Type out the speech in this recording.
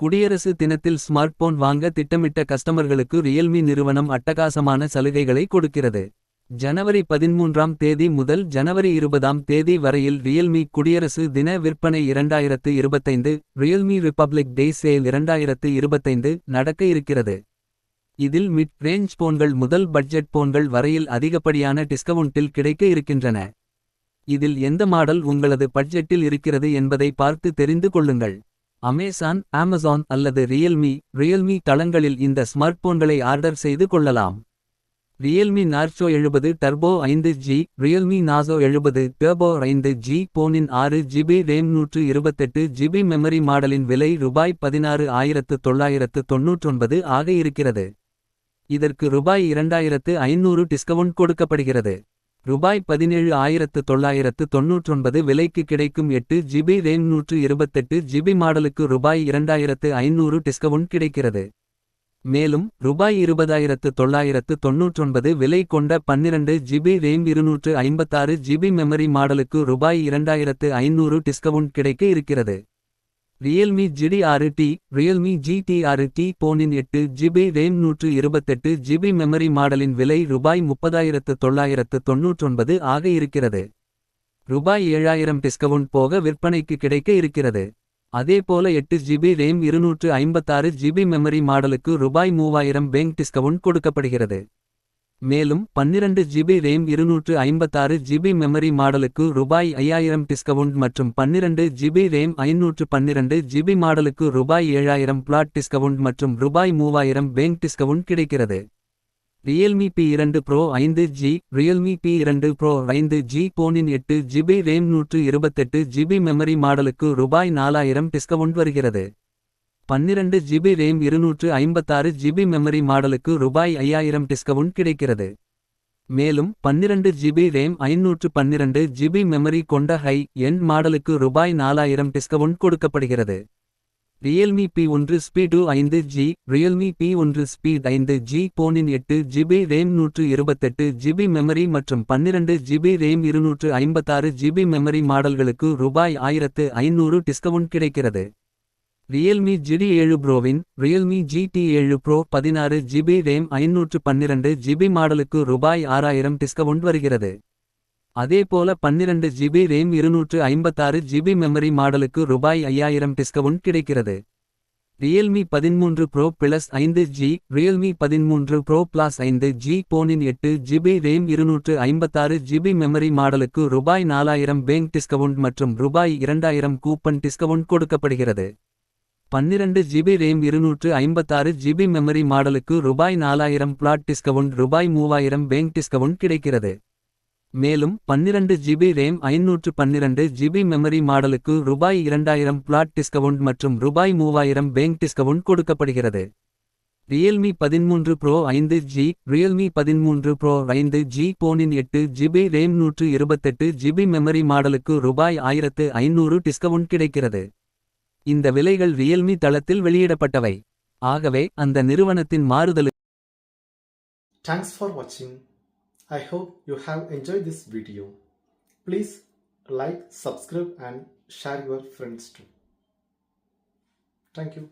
குடியரசு தினத்தில் smart phone வாங்க திட்டமிட்ட கஸ்டமர்களுக்கு ரியல்மி நிறுவனம் அட்டகாசமான சலுகைகளை கொடுக்கிறது. ஜனவரி பதின்மூன்றாம் தேதி முதல் ஜனவரி இருபதாம் தேதி வரையில் ரியல்மி குடியரசு தின விற்பனை இரண்டாயிரத்து இருபத்தைந்து ரியல்மி ரிபப்ளிக் டே சேல் இரண்டாயிரத்து இருபத்தைந்து நடக்க இருக்கிறது. இதில் மிட் ரேஞ்ச் போன்கள் முதல் பட்ஜெட் போன்கள் வரையில் அதிகப்படியான டிஸ்கவுண்டில் கிடைக்க இருக்கின்றன. இதில் எந்த மாடல் உங்களது பட்ஜெட்டில் இருக்கிறது என்பதை பார்த்து தெரிந்து கொள்ளுங்கள். அமேசான் அமேசான் அல்லது ரியல்மி ரியல்மி தளங்களில் இந்த ஸ்மார்ட்போன்களை ஆர்டர் செய்து கொள்ளலாம். ரியல்மி நார்ச்சோ எழுபது டர்போ ஐந்து ஜி ரியல்மி நாசோ எழுபது டர்போ ஐந்து ஜி போனின் ஆறு ஜிபி ரேம் நூற்று இருபத்தெட்டு ஜிபி மெமரி மாடலின் விலை ரூபாய் பதினாறு ஆயிரத்து தொள்ளாயிரத்து தொன்னூற்றொன்பது ஆக இருக்கிறது. இதற்கு ரூபாய் இரண்டாயிரத்து ஐநூறு டிஸ்கவுண்ட் கொடுக்கப்படுகிறது. ரூபாய் பதினேழு ஆயிரத்து தொள்ளாயிரத்து தொன்னூற்றொன்பது விலைக்கு கிடைக்கும் எட்டு ஜிபி ரேம் நூற்று இருபத்தெட்டு ஜிபி மாடலுக்கு ரூபாய் இரண்டாயிரத்து ஐநூறு டிஸ்கவுண்ட் கிடைக்கிறது. மேலும் ரூபாய் இருபதாயிரத்து தொள்ளாயிரத்து தொன்னூற்றொன்பது விலை கொண்ட பன்னிரண்டு ஜிபி ரேம் இருநூற்று ஐம்பத்தாறு ஜிபி மெமரி மாடலுக்கு ரூபாய் இரண்டாயிரத்து ஐநூறு டிஸ்கவுண்ட் கிடைக்க இருக்கிறது. ரியல்மி ஜிடி ஆறு டி ரியல்மி ஜிடி ஆறு டி போனின் எட்டு ஜிபி ரேம் நூற்று இருபத்தெட்டு ஜிபி மெமரி மாடலின் விலை ரூபாய் முப்பதாயிரத்து தொள்ளாயிரத்து தொன்னூற்றொன்பது ஆக இருக்கிறது. ரூபாய் ஏழாயிரம் டிஸ்கவுண்ட் போக விற்பனைக்கு கிடைக்க இருக்கிறது. அதேபோல எட்டு ஜிபி ரேம் இருநூற்று ஐம்பத்தாறு ஜிபி மெமரி மாடலுக்கு ரூபாய் மூவாயிரம் பேங்க் டிஸ்கவுண்ட் கொடுக்கப்படுகிறது. மேலும் பன்னிரண்டு ஜிபி ரேம் இருநூற்று ஐம்பத்தாறு ஜிபி மெமரி மாடலுக்கு ரூபாய் ஐயாயிரம் டிஸ்கவுண்ட் மற்றும் பன்னிரண்டு ஜிபி ரேம் ஐநூற்று பன்னிரண்டு ஜிபி மாடலுக்கு ரூபாய் ஏழாயிரம் பிளாட் டிஸ்கவுண்ட் மற்றும் ரூபாய் மூவாயிரம் பேங்க் டிஸ்கவுண்ட் கிடைக்கிறது. ரியல்மி பி இரண்டு ப்ரோ ஐந்து ஜி ரியல்மி பி இரண்டு ப்ரோ ஐந்து ஜி போனின் எட்டு ஜிபி ரேம் நூற்று இருபத்தெட்டு ஜிபி மெமரி மாடலுக்கு ரூபாய் நாலாயிரம் டிஸ்கவுண்ட் வருகிறது. பன்னிரண்டு ஜிபி ரேம் இருநூற்று ஐம்பத்தாறு ஜிபி மெமரி மாடலுக்கு ரூபாய் ஐயாயிரம் டிஸ்கவுண்ட் கிடைக்கிறது. மேலும் பன்னிரண்டு ஜிபி ரேம் ஐநூற்று பன்னிரண்டு ஜிபி மெமரி கொண்ட ஹை எண்ட் மாடலுக்கு ரூபாய் நாலாயிரம் டிஸ்கவுண்ட் கொடுக்கப்படுகிறது. ரியல்மி பி ஒன்று ஸ்பீடு ஐந்து ஜி ரியல்மி பி ஒன்று ஸ்பீட் ஐந்து ஜி போனின் எட்டு ஜிபி ரேம் நூற்று இருபத்தெட்டு ஜிபி மெமரி மற்றும் பன்னிரண்டு ஜிபி ரேம் இருநூற்று ஐம்பத்தாறு ஜிபி மெமரி மாடல்களுக்கு ரூபாய் ஆயிரத்து ஐநூறு டிஸ்கவுண்ட் கிடைக்கிறது. ரியல்மி ஜிடி ஏழு ப்ரோவின் ரியல்மி ஜிடி ஏழு ப்ரோ பதினாறு ஜிபி ரேம் ஐநூற்று பன்னிரண்டு ஜிபி மாடலுக்கு ரூபாய் ஆறாயிரம் டிஸ்கவுண்ட் வருகிறது. அதேபோல பன்னிரண்டு ஜிபி ரேம் இருநூற்று ஐம்பத்தாறு ஜிபி மெமரி மாடலுக்கு ரூபாய் ஐயாயிரம் டிஸ்கவுண்ட் கிடைக்கிறது. ரியல்மி பதின்மூன்று ப்ரோ பிளஸ் ஐந்து ஜி ரியல்மி பதின்மூன்று ப்ரோ பிளஸ் ஐந்து ஜி போனின் எட்டு ஜிபி ரேம் இருநூற்று ஐம்பத்தாறு ஜிபி மெமரி மாடலுக்கு ரூபாய் நாலாயிரம் பேங்க் டிஸ்கவுண்ட் மற்றும் ரூபாய் இரண்டாயிரம் கூப்பன் டிஸ்கவுண்ட் கொடுக்கப்படுகிறது. பன்னிரண்டு ஜிபி ரேம் இருநூற்று ஐம்பத்தாறு ஜிபி மெமரி மாடலுக்கு ரூபாய் நாலாயிரம் பிளாட் டிஸ்கவுண்ட் ரூபாய் மூவாயிரம் பேங்க் டிஸ்கவுண்ட் கிடைக்கிறது. மேலும் பன்னிரண்டு ஜிபி ரேம் ஐநூற்று பன்னிரண்டு ஜிபி மெமரி மாடலுக்கு ரூபாய் இரண்டாயிரம் பிளாட் டிஸ்கவுண்ட் மற்றும் ரூபாய் மூவாயிரம் பேங்க் டிஸ்கவுண்ட் கொடுக்கப்படுகிறது. ரியல்மி பதின்மூன்று ப்ரோ ஐந்து ஜி ரியல்மி பதின்மூன்று ப்ரோ ஐந்து ஜி போனின் எட்டு ஜிபி ரேம் நூற்று இருபத்தெட்டு ஜிபி மெமரி மாடலுக்கு ரூபாய் ஆயிரத்து ஐநூறு டிஸ்கவுண்ட் கிடைக்கிறது. இந்த விலைகள் ரியல்மி தளத்தில் வெளியிடப்பட்டவை ஆகவே அந்த நிறுவனத்தின் மாறுதல் தேங்க்ஸ் ஃபார் வாட்சிங் I hope you have enjoy this video please like subscribe and share your friends too thank you